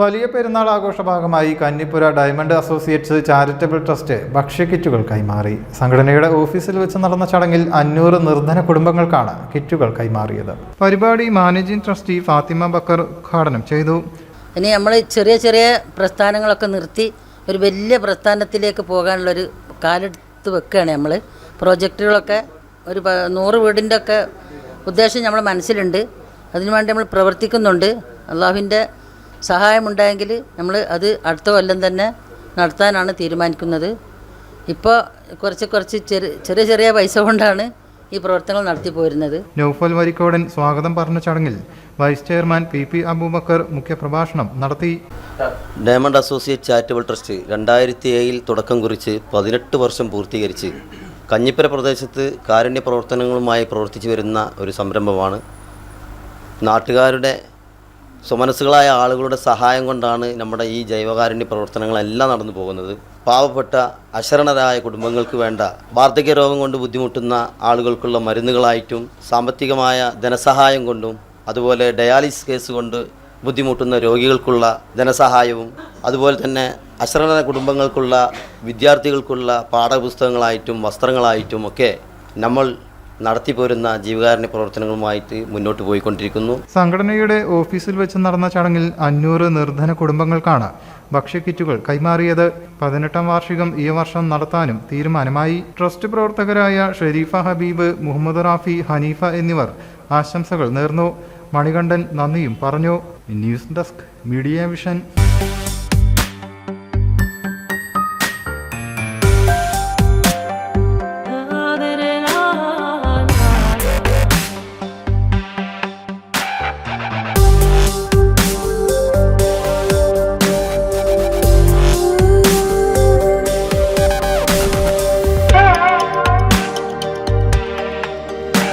വലിയ പെരുന്നാൾ ആഘോഷ ഭാഗമായി Kannippura diamond associates charitable trust ഭക്ഷ്യക്കിറ്റുകൾ കൈമാറി. സംഘടനയുടെ ഓഫീസിൽ വെച്ച് നടന്ന ചടങ്ങിൽ അഞ്ഞൂറ് നിർധന കുടുംബങ്ങൾക്കാണ് കിറ്റുകൾ കൈമാറിയത്. പരിപാടി മാനേജിംഗ് ട്രസ്റ്റി ഫാത്തിമ ബക്കർ ഉദ്ഘാടനം ചെയ്തു. ഇനി നമ്മൾ ചെറിയ ചെറിയ പ്രസ്ഥാനങ്ങളൊക്കെ നിർത്തി ഒരു വലിയ പ്രസ്ഥാനത്തിലേക്ക് പോകാനുള്ള ഒരു കാലെടുത്ത് വെക്കുകയാണ് നമ്മൾ പ്രോജക്റ്റുകളൊക്കെ ഒരു നൂറ് വീടിന്റെ ഒക്കെ ഉദ്ദേശം നമ്മൾ മനസ്സിലുണ്ട്. അതിനുവേണ്ടി നമ്മൾ പ്രവർത്തിക്കുന്നുണ്ട്. അള്ളാഹുവിന്റെ സഹായമുണ്ടായെങ്കിൽ നമ്മൾ അത് അടുത്ത കൊല്ലം തന്നെ നടത്താനാണ് തീരുമാനിക്കുന്നത്. ഇപ്പോൾ കുറച്ച് കുറച്ച് ചെറിയ ചെറിയ ചെറിയ പൈസ കൊണ്ടാണ് ഈ പ്രവർത്തനങ്ങൾ നടത്തി പോരുന്നത്. നൗഫൽ വരിക്കോടൻ സ്വാഗതം പറഞ്ഞ ചടങ്ങിൽ vice chairman P P Abubakar മുഖ്യപ്രഭാഷണം നടത്തി. ഡയമണ്ട് അസോസിയേറ്റ് ചാരിറ്റബിൾ ട്രസ്റ്റ് രണ്ടായിരത്തി ഏഴിൽ തുടക്കം കുറിച്ച് പതിനെട്ട് വർഷം പൂർത്തീകരിച്ച് കഞ്ഞിപ്പുര പ്രദേശത്ത് കാരുണ്യ പ്രവർത്തനങ്ങളുമായി പ്രവർത്തിച്ചു വരുന്ന ഒരു സംരംഭമാണ്. നാട്ടുകാരുടെ സുമനസ്സുകളായ ആളുകളുടെ സഹായം കൊണ്ടാണ് നമ്മുടെ ഈ ജൈവകാരുണ്യ പ്രവർത്തനങ്ങളെല്ലാം നടന്നു പോകുന്നത്. പാവപ്പെട്ട അശരണരായ കുടുംബങ്ങൾക്ക് വേണ്ട വാർദ്ധക്യ രോഗം കൊണ്ട് ബുദ്ധിമുട്ടുന്ന ആളുകൾക്കുള്ള മരുന്നുകളായിട്ടും സാമ്പത്തികമായ ധനസഹായം കൊണ്ടും അതുപോലെ ഡയാലിസിസ് കേസ് കൊണ്ട് ബുദ്ധിമുട്ടുന്ന രോഗികൾക്കുള്ള ധനസഹായവും അതുപോലെ തന്നെ അശ്രണ കുടുംബങ്ങൾക്കുള്ള വിദ്യാർത്ഥികൾക്കുള്ള പാഠപുസ്തകങ്ങളായിട്ടും വസ്ത്രങ്ങളായിട്ടും ഒക്കെ നമ്മൾ നടത്തിപ്പോരുന്ന ജീവകാരുണ്യ പ്രവർത്തനങ്ങളുമായിട്ട് മുന്നോട്ട് പോയിക്കൊണ്ടിരിക്കുന്നു. സംഘടനയുടെ ഓഫീസിൽ വെച്ച് നടന്ന ചടങ്ങിൽ അഞ്ഞൂറ് നിർധന കുടുംബങ്ങൾക്കാണ് ഭക്ഷ്യക്കിറ്റുകൾ കൈമാറിയത്. പതിനെട്ടാം വാർഷികം ഈ വർഷം നടത്താനും തീരുമാനമായി. ട്രസ്റ്റ് പ്രവർത്തകരായ ഷെരീഫ ഹബീബ് മുഹമ്മദ് റാഫി ഹനീഫ എന്നിവർ ആശംസകൾ നേർന്നു. മണികണ്ഠൻ നന്ദിയും പറഞ്ഞു. News desk media vision.